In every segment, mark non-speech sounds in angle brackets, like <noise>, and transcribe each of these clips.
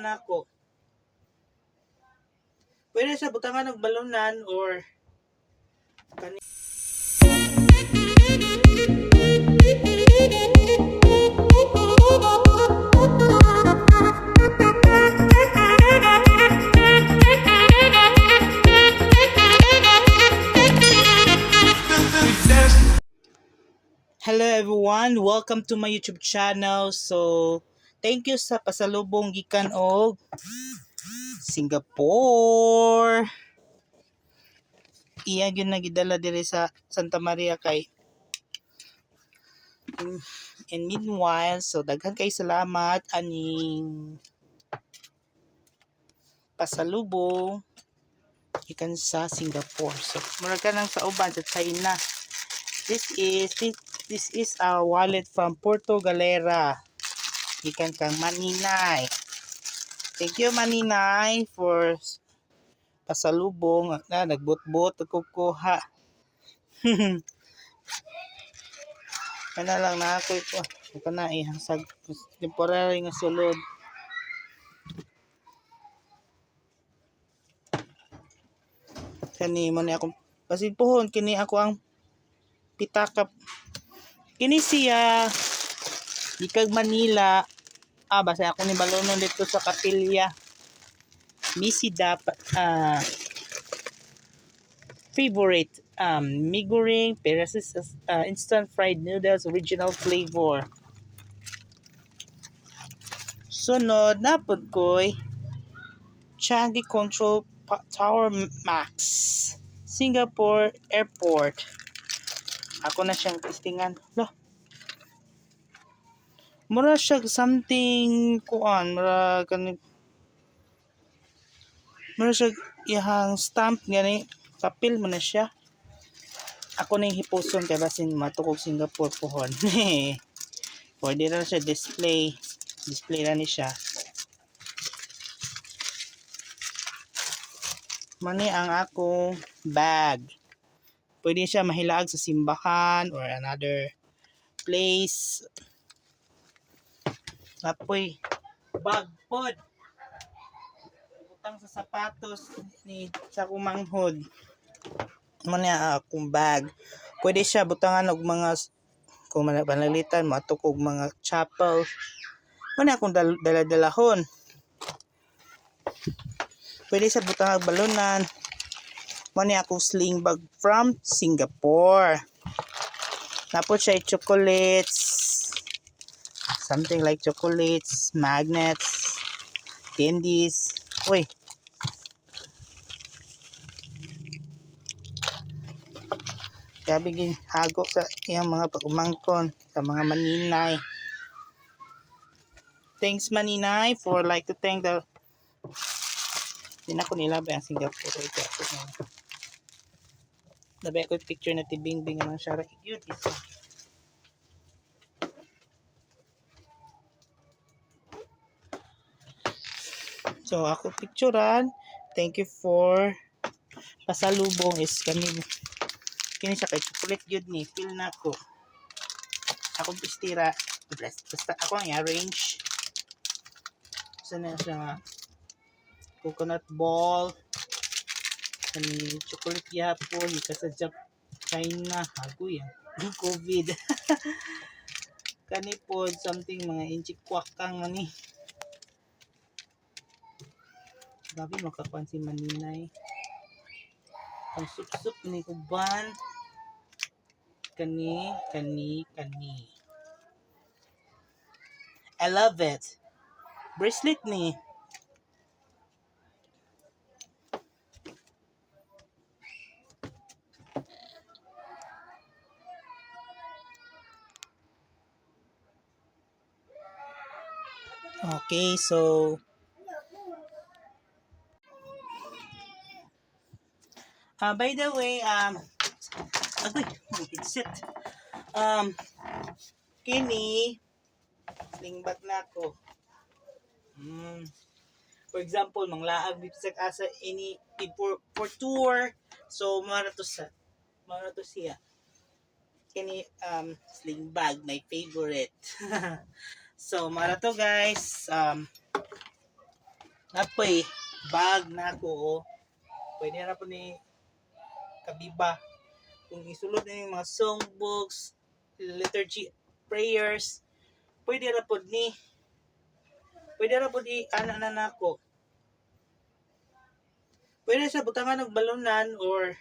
na ako. Pwede sa butangan ng balunan or Hello everyone, welcome to my YouTube channel. So, thank you sa pasalubong gikan og Singapore. Iya gyud na gidala diri sa Santa Maria kay And meanwhile, so daghan kay salamat aning pasalubong gikan sa Singapore. So, murag ka nang sa uban sa China. This is this, this is a wallet from Porto Galera. Gikan kang Maninay. Thank you Maninay for pasalubong na nagbot-bot ako kuha. Kana <laughs> lang na ako ito. Ito na ihasag temporary nga sulod. Kani mo ni akong pasilpuhon kini ako ang pitakap kini siya ikag Manila ah basta ako ni balonon dito sa Kapilya Missy dapat ah favorite um miguring Peresis uh, instant fried noodles original flavor sunod napod ko'y Changi Control Tower Max Singapore Airport ako na siyang testingan. Lo. Mura siya something kuan, mura kanit Mura siya ihang stamp gani papel mo na siya. Ako na yung hipuson kay basin matukog Singapore pohon. <laughs> Pwede na siya display. Display na ni siya. Mani ang akong bag pwede siya mahilaag sa simbahan or another place. Apoy, bag pod. Butang sa sapatos ni sa kumanghod. Mo niya akong bag. Pwede siya butangan og mga kung panalitan matok og mga chapel. Mo niya akong dal- dala-dalahon. Pwede siya butangan og balunan. Mani akong sling bag from Singapore. Tapos siya chocolates. Something like chocolates, magnets, candies. Uy. Bigyan hago sa iyang mga pag-umangkon, sa mga maninay. Thanks maninay for like to thank the Hindi na ko nilabay ang Singapore. Ito ako yung picture na tibing-bing ng Shara. Cute isa. So, ako picturean. Thank you for pasalubong is kami. Kini siya kay chocolate yun ni feel na ko. Ako pistira. Basta ako ang i-arrange. Sana siya. Nga coconut ball. Kani chocolate yapon ika sa Jap China. Hago yan. <laughs> COVID. <laughs> Kani po something mga inchi kwakang mani grabe makakuan si Maninay. Ang sup-sup ni uban kani kani kani. I love it. Bracelet ni. Okay, so uh, by the way, um agoy, may headset. Um kini lingbag na ko. Mm. For example, manglaag sa asa ini for, for tour. So mara to sa mara to siya. Kini um sling bag my favorite. <laughs> So, mara to guys. Um, Napoy, bag na ako, oh. Pwede na po ni Kabiba. Kung isulod na yung mga songbooks, liturgy, prayers, pwede na po ni pwede na po ni anak na nako. Pwede sa butangan ng balunan or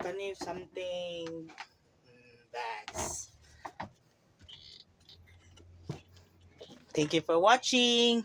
kani something bags. Thank you for watching.